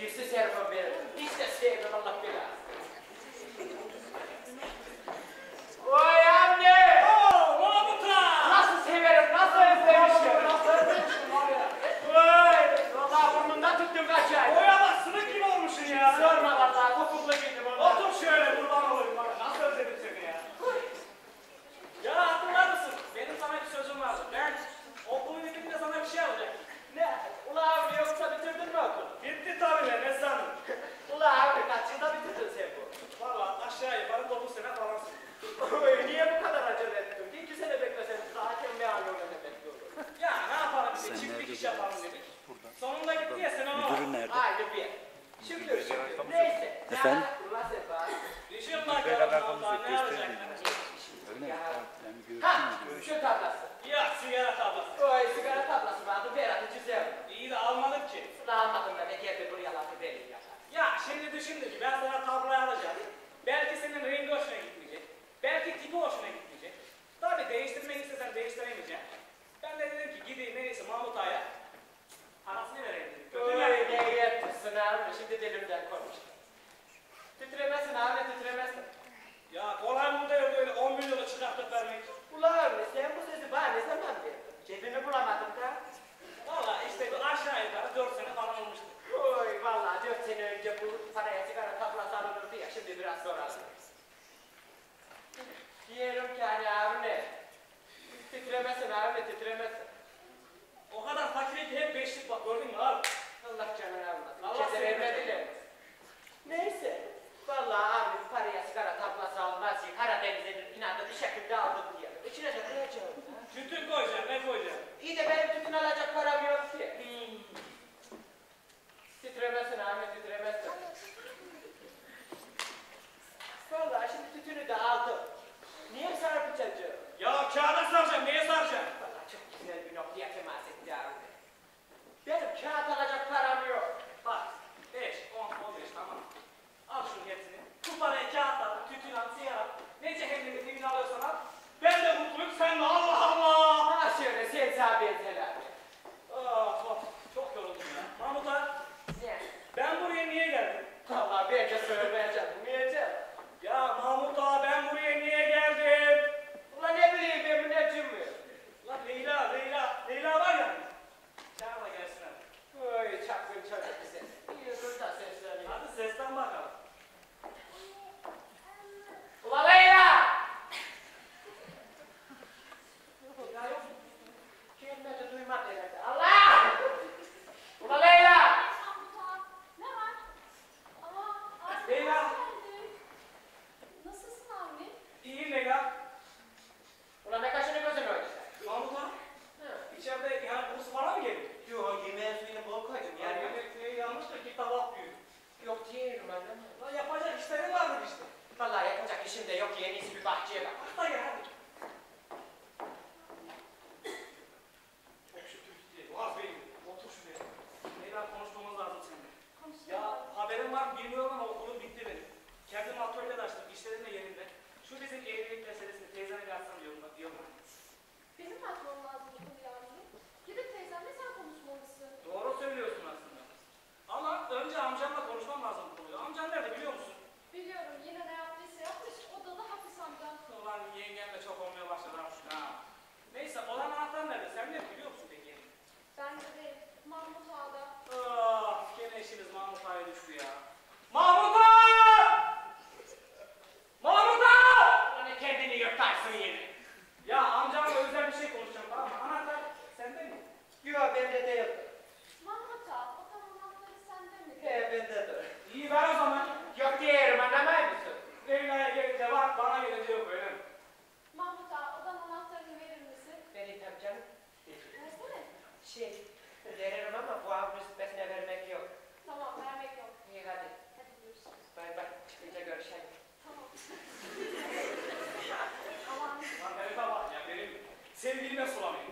que se serve a ver. Isso é sério. Haydi bir. Şükür şükür. Neyse. Efendim? Düşün bakalım Allah ne alacak? Öyle mi? Ha, şu tablası. Ya sigara tablası. Oy sigara tablası vardı. Berat'ı çizerim. İyi de almadık ki. Almadım da ne geldi buraya lafı vereyim ya. Ya şimdi düşündüm ki ben sana tabloyu alacağım. Belki senin rengi hoşuna gitmeyecek. Belki tipi hoşuna gitmeyecek. Tabii değiştirmek istesen değiştiremeyeceğim. Ben de dedim ki gideyim en iyisi Mahmut Ağa'ya. Parasını vereyim dedim. Kötü Oy yani. ne yapmışsın abi. Şimdi dilimden konuştum. Titremesin abi titremesin. Ya kolay mı da öyle 10 milyonu çıkartıp vermek? Ulan sen bu sesi bana ne zaman verdin? Cebimi bulamadım da. Valla işte bu aşağı yukarı 4 sene falan olmuştu. Oy vallahi dört sene önce bu paraya sigara tablası alınırdı ya şimdi biraz zor alınır. Diyelim ki hani abi ne? Titremesin abi titremesin. O kadar fakir ki hep beşlik bak gördün mü abi? Allah canını almasın. Allah Keder seni vermediler. Neyse. Vallahi abi paraya sigara tablası almaz ki Karadeniz'in inadı bir şekilde aldım diyelim. İçine de koyacağım. Tütün koyacağım ne koyacağım? İyi de benim tütün alacak param yok ki. Titremesin abi titremesin. Vallahi şimdi tütünü de aldım. Niye sarpıcacığım? Ya kağıda saracağım neye saracağım? Vallahi çok güzel bir noktaya temas etti abi. Benim kağıt alacak param yok. Bak 5, 10, 15 tamam. Al şunun hepsini. Bu parayı kağıtla, tütün at, sigara. Ne cehennemin dibine alıyorsan al. Ben de mutluyum sen de Allah Allah. Ha şöyle sen sabiyen abi. Of of çok yoruldum ya. Mahmut Ne? ben buraya niye geldim? Vallahi bence söylemeyeceğim. Bilmeyeceğim. Ya Mahmut ağa ben buraya niye geldim? Ulan ne bileyim ben bu ne cümle? Lan Leyla, Leyla, Leyla var ya. En iyisi bir bahçeye bak. Da gel hadi. Çok şükür gitti. Vaz beyim. Otur şuraya. Leyla konuşmamız lazım seninle. Ya haberin var bilmiyorum ama okulum bitti benim. Kendim atölyede açtım. İşlerim de yerinde. Şu bizim evlilik meselesini teyzene bir diyorum. diyorum. Benim mi açmam lazım bu konuyu abi? Gidip sen konuşmalısın. Doğru söylüyorsun aslında. Ama önce amcamla konuşmam lazım bu konuyu. Amcan nerede biliyor musun? Biliyorum yine ne yaptıysa yapmış. Odada hapis amcam. Ulan çok olmaya başladı artık ha. Neyse olan anahtar nerede? Sen ne biliyor musun peki? Ben de değil. Mahmut Ağa'da. Ah, gene işimiz Mahmut Ağa'ya düştü ya. Mahmut Ağa! Mahmut Ağa! Ne kendini yırtarsın yine. Ya amcamla özel bir şey konuşacağım tamam mı? Anahtar sende mi? Yok bende değil. Sevgilime sorayım.